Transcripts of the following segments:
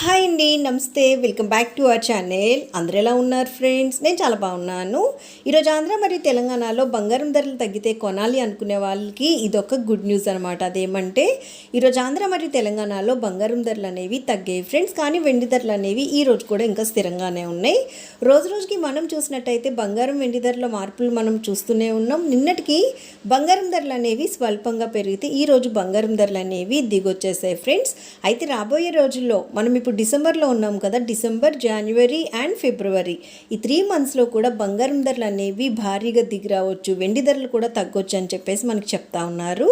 Hi అండి నమస్తే. Welcome back to our channel. అందరూ ఎలా ఉన్నారు ఫ్రెండ్స్? నేను చాలా బాగున్నాను. ఈరోజు ఆంధ్ర మరియు తెలంగాణలో బంగారం ధరలు తగ్గితే కొనాలి అనుకునే వాళ్ళకి ఇదొక గుడ్ న్యూస్ అనమాట అదేమంటే ఈరోజు ఆంధ్ర మరియు తెలంగాణలో బంగారం ధరలు అనేవి తగ్గాయి ఫ్రెండ్స్. కానీ వెండి ధరలు అనేవి ఈ రోజు కూడా ఇంకా స్థిరంగానే ఉన్నాయి. రోజు రోజుకి మనం చూసినట్టయితే బంగారం వెండి ధరల మార్పులు మనం చూస్తూనే ఉన్నాం. నిన్నటికి బంగారం ధరలు అనేవి స్వల్పంగా పెరిగితే ఈ రోజు బంగారం ధరలు అనేవి దిగొచ్చేసాయి ఫ్రెండ్స్. అయితే రాబోయే రోజుల్లో మనం ఇప్పుడు ఇప్పుడు డిసెంబర్లో ఉన్నాం కదా డిసెంబర్ జనవరి అండ్ ఫిబ్రవరి. ఈ త్రీ మంత్స్లో కూడా బంగారం ధరలు అనేవి భారీగా దిగిరావచ్చు వెండి ధరలు కూడా తగ్గొచ్చు అని చెప్పేసి మనకి చెప్తా ఉన్నారు.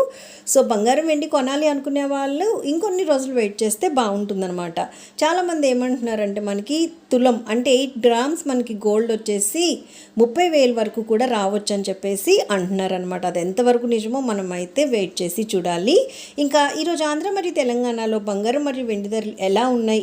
సో బంగారం వెండి కొనాలి అనుకునే వాళ్ళు ఇంకొన్ని రోజులు వెయిట్ చేస్తే బాగుంటుందన్నమాట. చాలామంది ఏమంటున్నారంటే మనకి తులం అంటే ఎయిట్ గ్రామ్స్ మనకి గోల్డ్ వచ్చేసి ముప్పై వేల వరకు కూడా రావచ్చు అని చెప్పేసి అంటున్నారనమాట అది ఎంతవరకు నిజమో మనం అయితే వెయిట్ చేసి చూడాలి. ఇంకా ఈరోజు ఆంధ్ర మరియు తెలంగాణలో బంగారం మరియు వెండి ధరలు ఎలా ఉన్నాయి?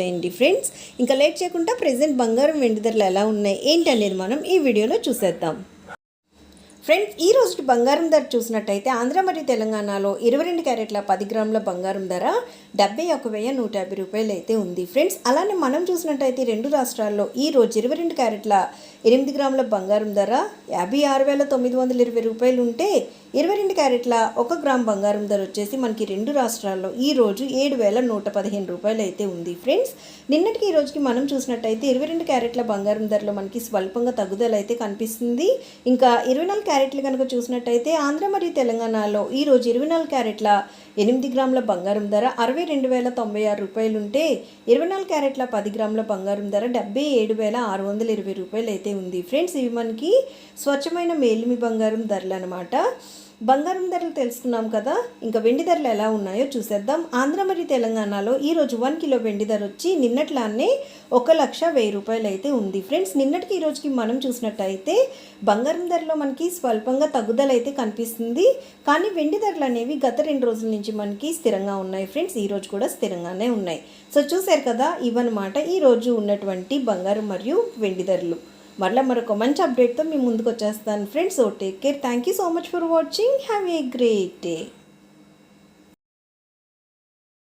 ఫ్రెండ్స్. ఇంకా లేట్ చేయకుండా ప్రజెంట్ బంగారం వెండి ధరలు ఎలా ఉన్నాయి ఏంటి మనం ఈ వీడియోలో చూసేద్దాం. ఫ్రెండ్స్ ఈ రోజు బంగారం ధర చూసినట్టయితే ఆంధ్ర మరియు తెలంగాణలో ఇరవై రెండు క్యారెట్ల పది గ్రాముల బంగారం ధర డెబ్బై ఒక వెయ్యి నూట యాభై రూపాయలు అయితే ఉంది. ఫ్రెండ్స్ అలానే మనం చూసినట్టయితే రెండు రాష్ట్రాల్లో ఈ రోజు ఇరవై రెండు క్యారెట్ల ఎనిమిది గ్రాముల బంగారం ధర యాభై ఆరు వేల తొమ్మిది వందల ఇరవై రూపాయలు ఉంటే ఇరవై రెండు క్యారెట్ల ఒక గ్రామ్ బంగారం ధర వచ్చేసి మనకి రెండు రాష్ట్రాల్లో ఈ రోజు ఏడు వేల నూట పదిహేను రూపాయలు అయితే ఉంది. ఫ్రెండ్స్ నిన్నటికి ఈ రోజుకి మనం చూసినట్టయితే ఇరవై రెండు క్యారెట్ల బంగారం ధరలో మనకి స్వల్పంగా తగ్గుదల అయితే కనిపిస్తుంది. ఇంకా ఇరవై నాలుగు క్యారెట్లు కనుక చూసినట్టయితే ఆంధ్ర మరియు తెలంగాణలో ఈ రోజు ఇరవై నాలుగు క్యారెట్ల ఎనిమిది గ్రాముల బంగారం ధర అరవై రెండు వేల తొంభై ఆరు రూపాయలు ఉంటే ఇరవై నాలుగు క్యారెట్ల పది గ్రాముల బంగారం ధర డెబ్బై ఏడు వేల ఆరు వందల ఇరవై రూపాయలు అయితే ఉంది. ఫ్రెండ్స్ ఇవి మనకి స్వచ్ఛమైన మేలిమి బంగారం ధరలు అనమాట బంగారం ధరలు తెలుసుకున్నాం కదా ఇంకా వెండి ధరలు ఎలా ఉన్నాయో చూసేద్దాం. ఆంధ్ర మరియు తెలంగాణలో ఈరోజు వన్ కిలో వెండి ధర వచ్చి నిన్నట్లానే ఒక లక్ష వెయ్యి రూపాయలు అయితే ఉంది. ఫ్రెండ్స్ నిన్నటికి ఈ రోజుకి మనం చూసినట్టయితే బంగారం ధరలో మనకి స్వల్పంగా తగ్గుదల అయితే కనిపిస్తుంది. కానీ వెండి ధరలు అనేవి గత రెండు రోజుల నుంచి మనకి స్థిరంగా ఉన్నాయి ఫ్రెండ్స్. ఈరోజు కూడా స్థిరంగానే ఉన్నాయి. సో చూసారు కదా ఇవన్నమాట ఈ రోజు ఉన్నటువంటి బంగారు మరియు వెండి ధరలు. మరలా మరొక మంచి అప్డేట్తో మీ ముందుకు వచ్చేస్తాను friends. Oh take care thank you so much for watching have a great day